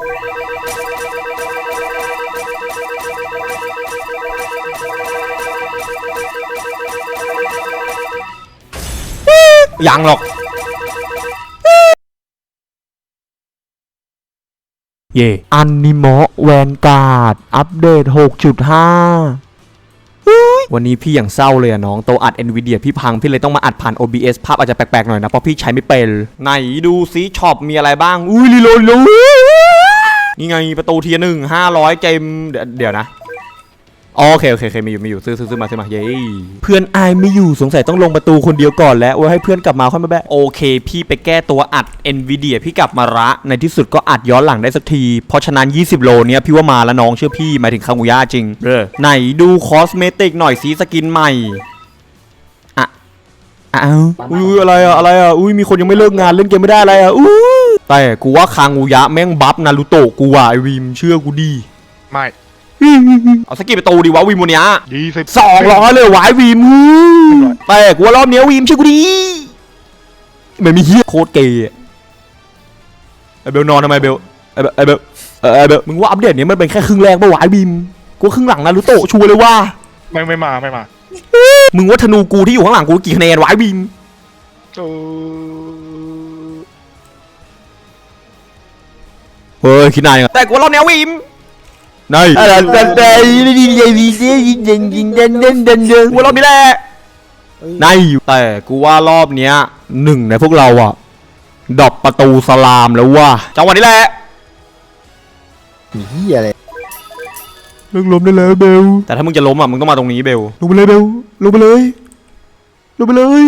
ยังหรอก เย่อันนิโมะแวนการ์ด อัปเดต 6.5 วันนี้พี่อย่างเศร้าเลยอะน้องโตอัด NVIDIA พี่พัง พี่เลยต้องมาอัดผ่าน OBS ภาพอาจจะแปลกๆหน่อยนะ เพราะพี่ใช้ไม่เป็น ไหนดูซิช็อปมีอะไรบ้าง อุ้ยลีโลลีโล นี่ไงประตูเทียหนึ่งห้าร้อยเกมเดี๋ยวเดี๋ยวนะโอเคโอเคโอเคมีอยู่มีอยู่ซื้อซื้อซื้อมาซื้อมาเย้เพื่อนอายไม่อยู่สงสัยต้องลงประตูคนเดียวก่อนแล้วไว้ให้เพื่อนกลับมาค่อยมาแบะโอเค พี่ไปแก้ตัวอัด Nvidia พี่กลับมาละในที่สุดก็อัดย้อนหลังได้สักที เพราะฉะนั้น 20 โลเนี้ยพี่ว่ามาแล้วน้องเชื่อพี่หมายถึงคางูย่าจริงเออไหนดูคอสเมติกหน่อยสีสกินใหม่อะอ้าวอุ้ยอะไรอะอะไรอะอุ้ยมีคนยังไม่เลิกงานเล่นเกมไม่ได้อะไรอะอุ้ย แต่กูว่าคางูยะแม่งบัฟนารูโตะกูว่ะไอวิมเชื่อกูดี ไม่เอาสกิปประตูดีวะวิมวันเนี้ยดีสิสองร้อยเลยวายวีมแต่กูว่ารอบเนี้ยวีมช่วยกูดีไม่มีเฮียโคตรเกย์อะไอเบลนอนทำไมเบลไอเบลไอเบลเออไอเบลมึงว่าอัปเดตเนี้ยมันเป็นแค่ครึ่งแรกปะวะไอวีมกูว่าครึ่งหลังนารูโตะชัวร์เลยว่าไม่ไม่มาไม่มา มึงว่าธนูกูที่อยู่ข้างหลังกูกี่คะแนนวะไอวีมเออ เฮ้ยคิดนายแต่กูว่ารอบเนี้ยวีมนายอะไรแต่แต่ยิงยิงยิงยิงยิงยิงยิงเด่นเด่นเด่นเด่นกูว่ารอบนี้แหละนายแต่กูว่ารอบเนี้ยหนึ่งในพวกเราอะดรอปประตูสลามแล้วว่าจังหวะนี้แหละเฮียอะไรเลิกล้มได้แล้วเบล แต่ถ้ามึงจะล้มอะมึงต้องมาตรงนี้เบลลงไปเลยเบลลงไปเลยลงไปเลย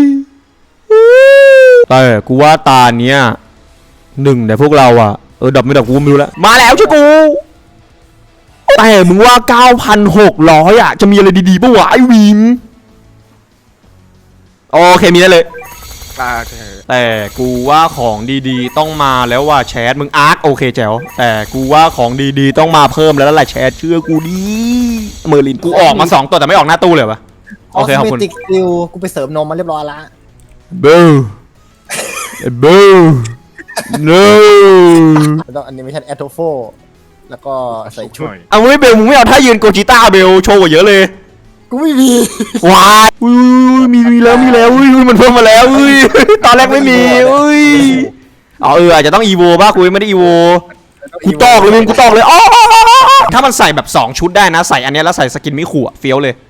แต่กูว่าตาเนี้ยหนึ่งในพวกเราอะ เออดรอปไม่ดรอปกูไม่รู้แล้วมาแล้วช่วยกูแต่มึงว่า 9,600อะจะมีอะไรดีๆปะวะไอ้วินโอเคมีได้เลยอ่าเออแต่กูว่าของดีๆ ต้องมาแล้วว่าแชทมึงอาร์คโอเคแจ๋วแต่กูว่าของดีๆ ต้องมาเพิ่มแล้วล่ะแชทเชื่อกูดิเมอร์ลินกูออกมาสองตัวแต่ไม่ออกหน้าตู้เลยปะโอเคขอบคุณติกซิลกูไปเสริมนมมาเรียบร้อยละ เบลเบล no แล้วต้องแอนิเมชันแอตโทโฟแล้วก็ใส่ชุดหน่อยเอาไม่เบลมึงไม่เอาท่ายืนโกจิต้าเบลโชว์กว่าเยอะเลยกูไม่มีว้ายอุ้ยมีมีแล้วมีแล้วอุ้ยอุ้ยมันเพิ่มมาแล้วอุ้ยตอนแรกไม่มีอุ้ยเอาเอออาจจะต้องอีโวบ้ากูยังไม่ได้อีโวกูตอกเลยมึงกูตอกเลยอ๋อถ้ามันใส่แบบ 2 ชุดได้นะ ใส่อันเนี้ยแล้วใส่สกินมิขู่อะเฟี้ยวเลยมัน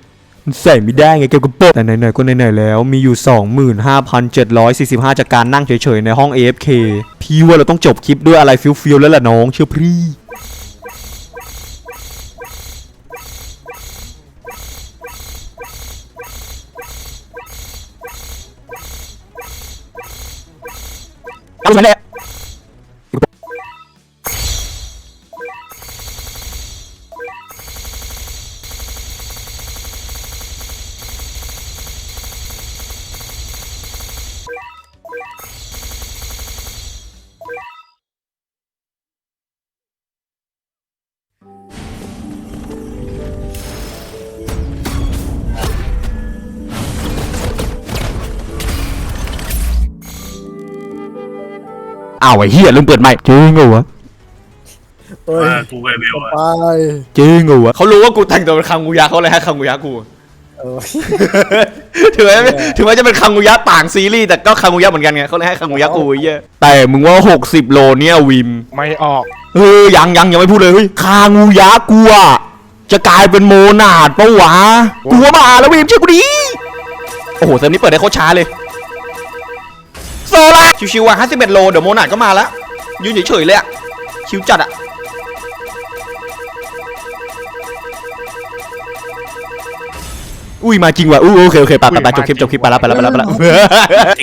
ใส่ไม่ได้ไงเกี่ยวกับโป๊ะแต่ไหนๆก็ไหนๆแล้วมีอยู่ 25,745 จากการนั่งเฉยๆในห้อง AFK พี่ว่าเราต้องจบคลิปด้วยอะไรฟิวๆแล้วล่ะน้องเชื่อพี่เอาไปเลย อ้าวไอ้เหี้ยลืมเปิดไมค์จริงเหรอวะเอ้ยกูไปเบลอะไปจริงเหรอวะเขารู้ว่ากูแต่งตัวเป็นคังงูยะเขาเลยให้คังงูยะกู เออ ถึงแม้ถึงแม้จะเป็นคังงูยะต่างซีรีส์แต่ก็คังงูยะเหมือนกันไงเขาเลยให้คังงูยะกูไอ้เหี้ยแต่มึงว่า 60 โลเนี่ยวิม ไม่ออกเออยังยังยังไม่พูดเลยเฮ้ยคางูยะกูอะจะกลายเป็นโมนาดปะวะกูว่ามาแล้ววิมเชื่อกูดิโอ้โหเซิร์ฟนี้เปิดได้โคตรช้าเลย โซล่าสิบเอ็ดโล เดี๋ยวโมนาดก็มาแล้ว ยืนเฉยๆเลยอะชิวจัดอะอุ้ยมาจริงว่ะอู้โอเคโอเคไปไปไปจบคลิปจบคลิปไปแล้วไปแล้วไปแล้วไปแล้ว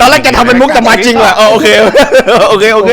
ตอนแรกจะทำเป็นมุกแต่มาจริงว่ะเออโอเคโอเคโอเค